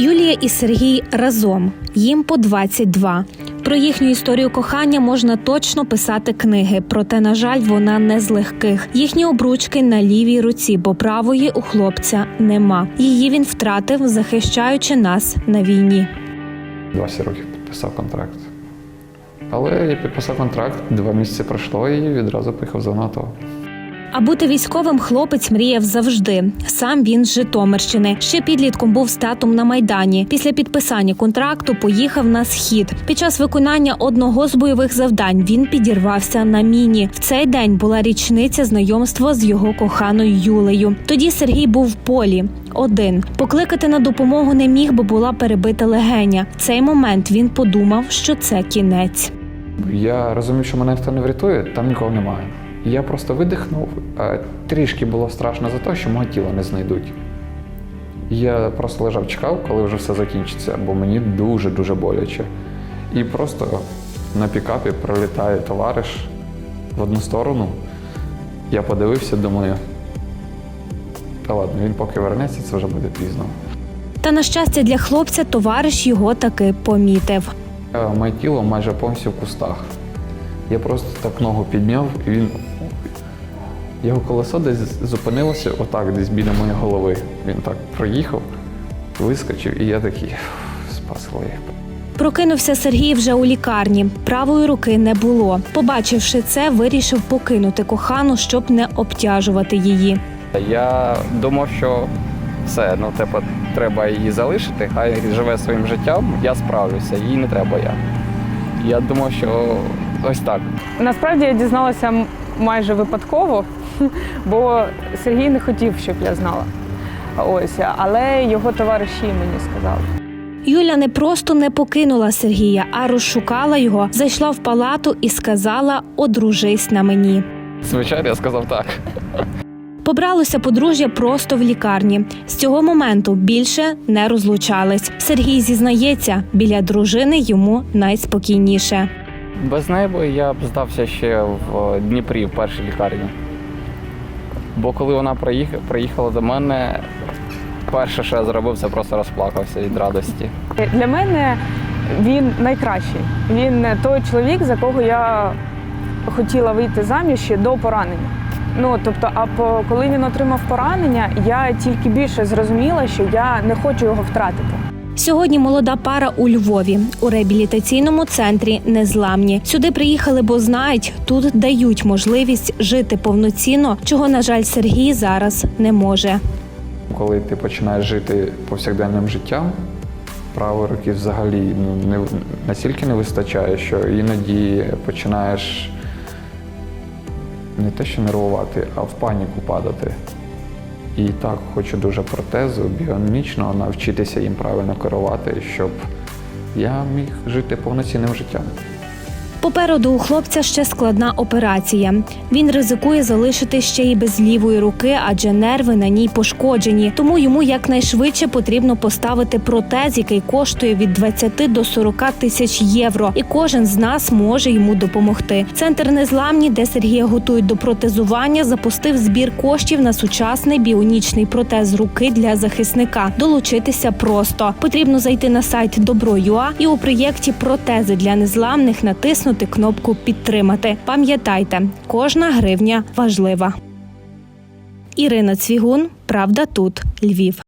Юлія і Сергій разом. Їм по 22. Про їхню історію кохання можна точно писати книги, проте, на жаль, вона не з легких. Їхні обручки на лівій руці, бо правої у хлопця нема. Її він втратив, захищаючи нас на війні. 20 років підписав контракт. Але я підписав контракт, два місяці пройшло і відразу поїхав за НАТО. А бути військовим хлопець мріяв завжди. Сам він з Житомирщини. Ще підлітком був статом на майдані. Після підписання контракту поїхав на схід. Під час виконання одного з бойових завдань він підірвався на міні. В цей день була річниця знайомства з його коханою Юлею. Тоді Сергій був в полі. Один покликати на допомогу не міг, бо була перебита легеня. В цей момент він подумав, що це кінець. Я розумів, що мене ніхто не врятує, там нікого немає. Я просто видихнув. Трішки було страшно за те, що мого тіла не знайдуть. Я просто лежав, чекав, коли вже все закінчиться, бо мені дуже-дуже боляче. І просто на пікапі пролітає товариш в одну сторону. Я подивився, думаю, та ладно, він поки вернеться, це вже буде пізно. Та на щастя для хлопця товариш його таки помітив. Е, Моє тіло майже повністю в кустах. Я просто так ногу підняв, і він. Його колесо десь зупинилося отак, десь біля моєї голови. Він так проїхав, вискочив, і я такий «Фу, спасли. Прокинувся Сергій вже у лікарні. Правої руки не було. Побачивши це, вирішив покинути кохану, щоб не обтяжувати її. Я думав, що все, ну типу, треба її залишити, хай живе своїм життям, я справлюся, їй не треба я. Я думав, що ось так. Насправді я дізналася майже випадково, бо Сергій не хотів, щоб я знала. Ось, але його товариші мені сказали. Юля не просто не покинула Сергія, а розшукала його, зайшла в палату і сказала: одружись на мені. Звичайно, я сказав так. Побралося подружжя просто в лікарні. З цього моменту більше не розлучались. Сергій зізнається, біля дружини йому найспокійніше. Без неї я б здався ще в Дніпрі, в першій лікарні. Бо коли вона приїхала, приїхала до мене, перше, що я зробив, це просто розплакався від радості. Для мене він найкращий. Він той чоловік, за кого я хотіла вийти заміж ще до поранення. Ну тобто, а по коли він отримав поранення, я тільки більше зрозуміла, що я не хочу його втратити. Сьогодні молода пара у Львові у реабілітаційному центрі Незламні. Сюди приїхали, бо знають, тут дають можливість жити повноцінно, чого, на жаль, Сергій зараз не може. Коли ти починаєш жити повсякденним життям, правої руки взагалі ну, не, настільки не вистачає, що іноді починаєш не те, що нервувати, а в паніку падати. І так хочу дуже протезу біономічно навчитися їм правильно керувати, щоб я міг жити повноцінним життям. Попереду у хлопця ще складна операція. Він ризикує залишити ще й без лівої руки, адже нерви на ній пошкоджені. Тому йому якнайшвидше потрібно поставити протез, який коштує від 20 до 40 тисяч євро. І кожен з нас може йому допомогти. Центр незламні, де Сергія готують до протезування, запустив збір коштів на сучасний біонічний протез руки для захисника. Долучитися просто потрібно зайти на сайт Добро.ua і у проєкті Протези для незламних натиснути кнопку Підтримати. Пам'ятайте, кожна гривня важлива. Ірина Цвігун, Правда тут, Львів.